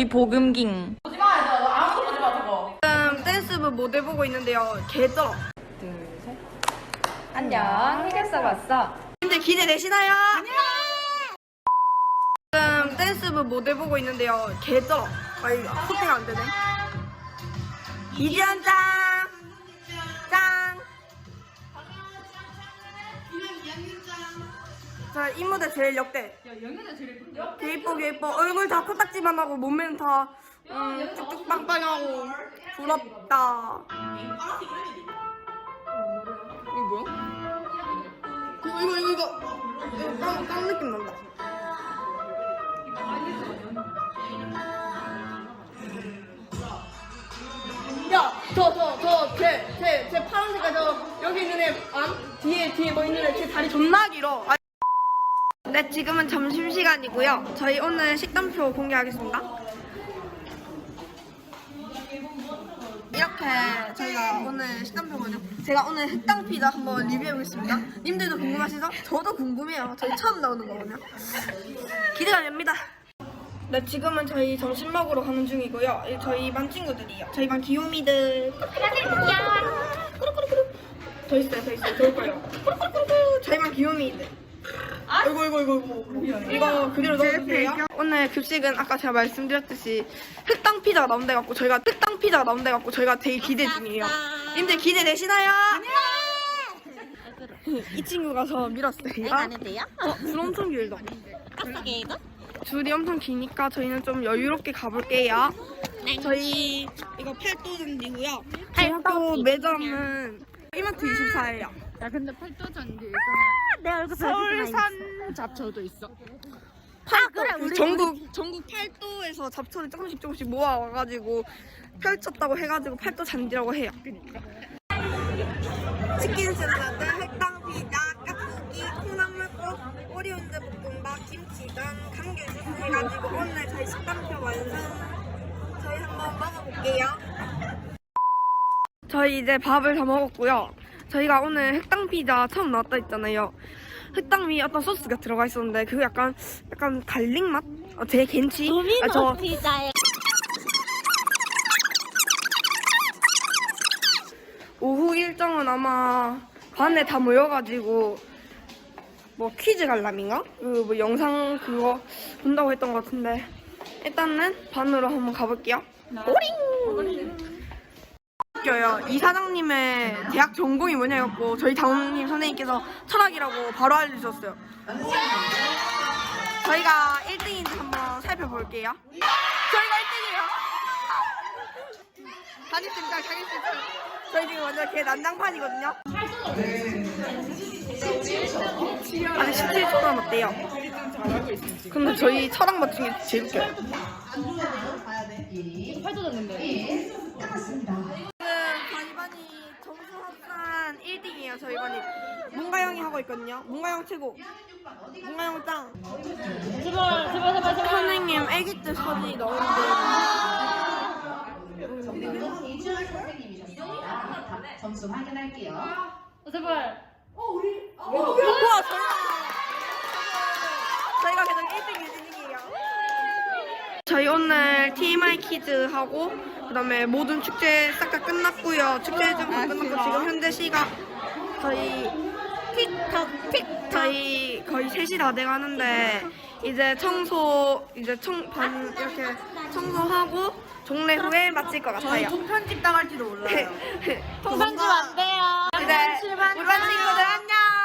우리 보금깅. 지금 댄스부 모델 보고 있는데요. 개쩔어. 안녕. 해결사 왔어. 근데 기대되시나요? 지금 댄스부 모델 보고 있는데요. 개쩔어. 아, 이거 소개가 안 되네. 이지연 짱! 짱! 자, 이 무대 제일 역대. 개 이뻐, 개 이뻐. 얼굴 다 코딱지만 하고, 몸매는 다, 음, 쭉쭉 빵빵하고, 부럽다. 이거 뭐야? 이거, 이거, 이거, 이거. 이거 깡, 깡 느낌 난다. 야, 저, 저, 저, 제, 제, 제 파란 색깔 저, 여기 있는 애, 안? 뒤에, 뒤에 뭐 있는 애, 제 다리 존나 길어. 아. 네, 지금은 점심시간이고요. 저희 오늘 식단표 공개하겠습니다. 이렇게 저희가 오늘 식단표거든요. 제가 오늘 흑당 피자 한번 리뷰해보겠습니다. 님들도 궁금하시죠? 저도 궁금해요. 저희 처음 나오는 거거든요. 기대가 됩니다. 네, 지금은 저희 점심 먹으러 가는 중이고요. 이 저희 반 친구들이요. 저희 반 귀요미들. 꾸루꾸루꾸루. 더 있어요, 더 있어요. 좋을 거예요. 꾸루꾸루꾸루. 저희 반 귀요미들. 아이고, 이거, 이거, 이거. 이거 그대로 넣어주세요. 오늘 급식은 아까 제가 말씀드렸듯이 흑당 피자가 나온다 갖고 저희가 흑당 피자가 나온다 갖고 저희가 되게 기대 중이에요. 님들 기대되시나요? 이 친구가 저 밀었어요. 내가 안 해도요? 어, 줄 엄청 길다. 어떻게 이거? 줄이 엄청 기니까 저희는 좀 여유롭게 가볼게요. 네. 저희 이거 팔도 잔디고요. 저희 학교 매점은 이마트 24예요. 야 근데 팔도 전기에서는 내 얼굴 서울산 잡초도 있어. 아 그래 우리 전국 전국 팔도에서 잡초를 조금씩 조금씩 모아 와가지고 펼쳤다고 해가지고 팔도 잔디라고 해요. 치킨 샐러드, 흑당 피자, 깍두기, 콩나물국, 오리온즈 볶음밥, 김치전, 감귤 주스 해가지고 오늘 저희 식단표 완성. 저희 한번 먹어볼게요. 저희 이제 밥을 다 먹었고요. 저희가 오늘 흑당 피자 처음 나왔다 했잖아요. 흑당 위에 어떤 소스가 들어가 있었는데 그거 약간 약간 갈릭 맛? 어, 제 겐치? 도미노 아, 저 피자에 오후 일정은 아마 반에 다 모여가지고 뭐 퀴즈 관람인가? 그 뭐 영상 그거 본다고 했던 것 같은데 일단은 반으로 한번 가볼게요. 오링! 웃겨요. 이 사장님의 대학 전공이 뭐냐였고 저희 담임 선생님께서 철학이라고 바로 알려주셨어요. 저희가 1등인지 한번 살펴볼게요. 저희가 1등이에요. 자립심장, 자립심장. 저희 지금 완전 개 난장판이거든요. 아직 17초 남았대요. 근데 저희 철학 게 제일 웃겨요. 팔도 졌는데. 지금 바니바니 점수 합산 1등이에요, 저희 반이. 문가영이 하고 있거든요. 문가영 최고. 문가영 짱. 제발 제발 제발 제발. 선생님, 애기 때 사진이 나오는데. 점수 확인할게요. 어, 제발. 우와, 저희가. 저희가 계속 1등 유진이에요. 저희 오늘 TMI 퀴즈 하고 그다음에 모든 축제 싹 다 끝났고요. 축제 다 끝났고 지금 현재 시각 저희 틱톡 틱톡 저희 거의 3시 다 돼가는데 이제 청소 이제 청 반 이렇게 청소하고 종례 후에 마칠 것 같아요. 편집 당할지도 몰라요. 통상 좀 안 돼요. 이제 우리 반 친구들 안녕.